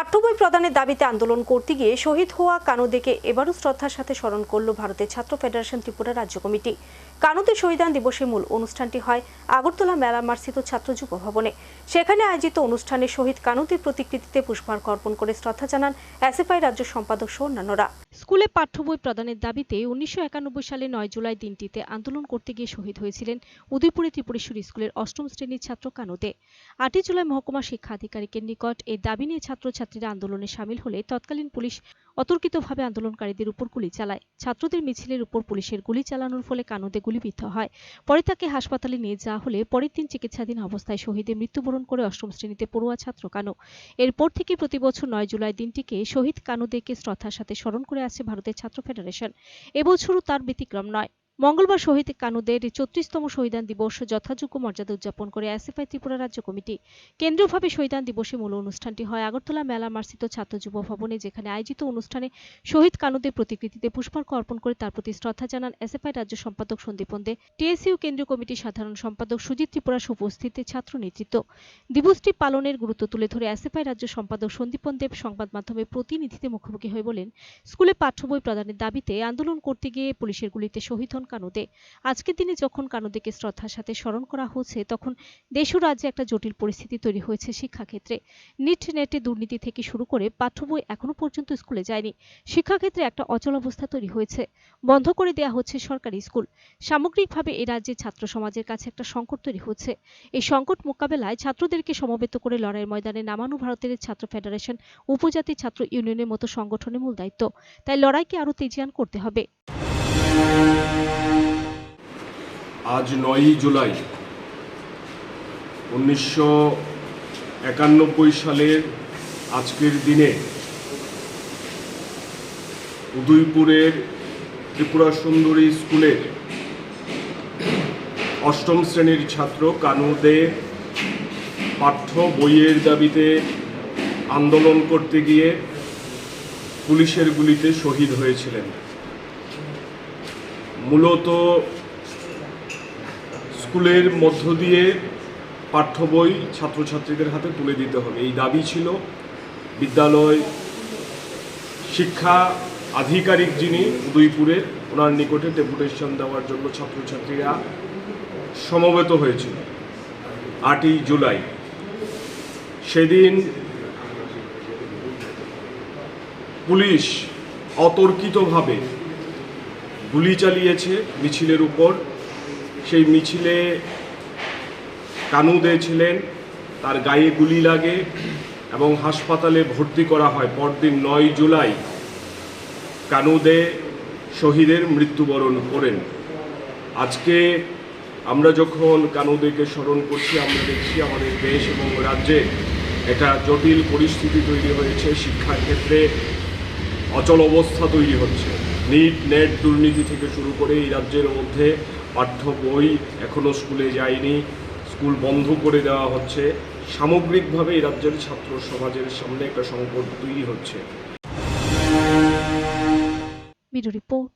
পাঠ্য বই প্রদানের দাবিতে আন্দোলন করতে গিয়ে শহীদ হওয়া কানুদেকে এবারও শ্রদ্ধার সাথে স্মরণ করল ভারতের ছাত্র ফেডারেশন ত্রিপুরা রাজ্য কমিটি। কানুতে শহীদান দিবসের মূল অনুষ্ঠানটি হয় আগরতলা মেলা মার্সিত ছাত্র যুব ভবনে। সেখানে আয়োজিত অনুষ্ঠানে শহীদ কানুদের প্রতিকৃতিতে পুষ্পার্ঘ অর্পণ করে শ্রদ্ধা জানান এসএফআই রাজ্য সম্পাদক সহ অন্যান্যরা। স্কুলে পাঠ্য বই প্রদানের দাবিতে উনিশশো একানব্বই সালে নয় জুলাই দিনটিতে আন্দোলন করতে গিয়ে শহীদ হয়েছিলেন উদয়পুরে ত্রিপুরেশ্বরী স্কুলের অষ্টম শ্রেণির ছাত্র কানুতে আটই জুলাই মহকুমা শিক্ষা আধিকারিকের নিকট এই দাবি নিয়ে ছাত্রছাত্রীরা আন্দোলনে সামিল হলে তৎকালীন পুলিশ অতর্কিতভাবে আন্দোলনকারীদের উপর গুলি চালায়। ছাত্রদের মিছিলের উপর পুলিশের গুলি চালানোর ফলে কানুদে গুলিবিদ্ধ হয়। পরে তাকে হাসপাতালে নিয়ে যাওয়া হলে পরের দিন চিকিৎসাধীন অবস্থায় শহীদে মৃত্যুবরণ করে অষ্টম শ্রেণীতে পড়ুয়া ছাত্র কানু। এরপর থেকে প্রতি বছর নয় জুলাই দিনটিকে শহীদ কানুদেকে শ্রদ্ধার সাথে স্মরণ করে আসছে ভারতের ছাত্র ফেডারেশন। এবছরও তার ব্যতিক্রম নয়। মঙ্গলবার শহীদ কানুদের চৌত্রিশতম শহীদান দিবস যথাযোগ্য মর্যাদা উদযাপন করে এসএফআই ত্রিপুরা রাজ্য কমিটি। কেন্দ্রীয়ভাবে শহীদান দিবসে মূল অনুষ্ঠানটি হয় আগরতলা মেলা মার্সিত ছাত্র যুব ভবনে, যেখানে আয়োজিত অনুষ্ঠানে শহীদ কানুদের প্রতিকৃতিতে পুষ্পার্ঘ অর্পণ করে তার প্রতি শ্রদ্ধা জানান এসএফআই রাজ্য সম্পাদক সন্দীপ পন্দে টিএসইউ কেন্দ্রীয় কমিটির সাধারণ সম্পাদক সুজিত ত্রিপুরা উপস্থিতে ছাত্র নেতৃত্ব। দিবসটি পালনের গুরুত্ব তুলে ধরে এসএফআই রাজ্য সম্পাদক সন্দীপ দেব সংবাদ মাধ্যমে প্রতিনিধিদের মুখোমুখি হয়ে বলেন, স্কুলে পাঠ্য বই প্রদানের দাবিতে আন্দোলন করতে গিয়ে পুলিশের গুলিতে শহীদ হন কানুদে। আজকের দিনে যখন কানুদেকে শ্রদ্ধার সাথে স্মরণ করা হচ্ছে, তখন দেশ ও রাজ্যে একটা জটিল পরিস্থিতি তৈরি হয়েছে শিক্ষাক্ষেত্রে। নিট নেটে দুর্নীতি থেকে শুরু করে পাঠ্য বই এখনও পর্যন্ত স্কুলে যায়নি। শিক্ষাক্ষেত্রে একটা অচল অবস্থা তৈরি হয়েছে। বন্ধ করে দেয়া হচ্ছে সরকারি স্কুল। সামগ্রিকভাবে এই রাজ্যে ছাত্র সমাজের কাছে একটা সংকট তৈরি হচ্ছে। এই সংকট মোকাবেলায় ছাত্রদেরকে সমবেত করে লড়াইয়ের ময়দানে নামানো ভারতের ছাত্র ফেডারেশন উপজাতি ছাত্র ইউনিয়নের মতো সংগঠনের মূল দায়িত্ব। তাই লড়াইকে আরও তেজিয়ান করতে হবে। আজ নয়ই জুলাই, উনিশশো একানব্বই সালের আজকের দিনে উদয়পুরের ত্রিপুরা সুন্দরী স্কুলের অষ্টম শ্রেণির ছাত্র কানুদে পাঠ্য বইয়ের দাবিতে আন্দোলন করতে গিয়ে পুলিশের গুলিতে শহীদ হয়েছিলেন। মূলত স্কুলের মধ্য দিয়ে পাঠ্য বই ছাত্রছাত্রীদের হাতে তুলে দিতে হবে। এই দাবি ছিল বিদ্যালয় শিক্ষা আধিকারিক যিনি উদয়পুরের ওনার নিকটে ডেপুটেশন দেওয়ার জন্য ছাত্রছাত্রীরা সমবেত হয়েছিল। আটই জুলাই। সেদিন পুলিশ অতর্কিতভাবে গুলি চালিয়েছে মিছিলের উপর। সেই মিছিলে কানুদে ছিলেন, তার গায়ে গুলি লাগে এবং হাসপাতালে ভর্তি করা হয়। পরদিন নয় জুলাই কানুদে শহীদের মৃত্যুবরণ করেন। আজকে আমরা যখন কানুদেকে স্মরণ করছি, আমরা দেখছি আমাদের দেশ এবং রাজ্যে একটা জটিল পরিস্থিতি তৈরি হয়েছে শিক্ষাক্ষেত্রে অচল অবস্থা তৈরি হচ্ছে। নিট, নেট দুর্নীতি থেকে শুরু করে এই রাজ্যের মধ্যে পাঠ্য বই এখনও স্কুলে যায়নি, স্কুল বন্ধ করে দেওয়া হচ্ছে। সামগ্রিকভাবে এই রাজ্যের ছাত্র সমাজের সামনে একটা সংকট তৈরি হচ্ছে। রিপোর্ট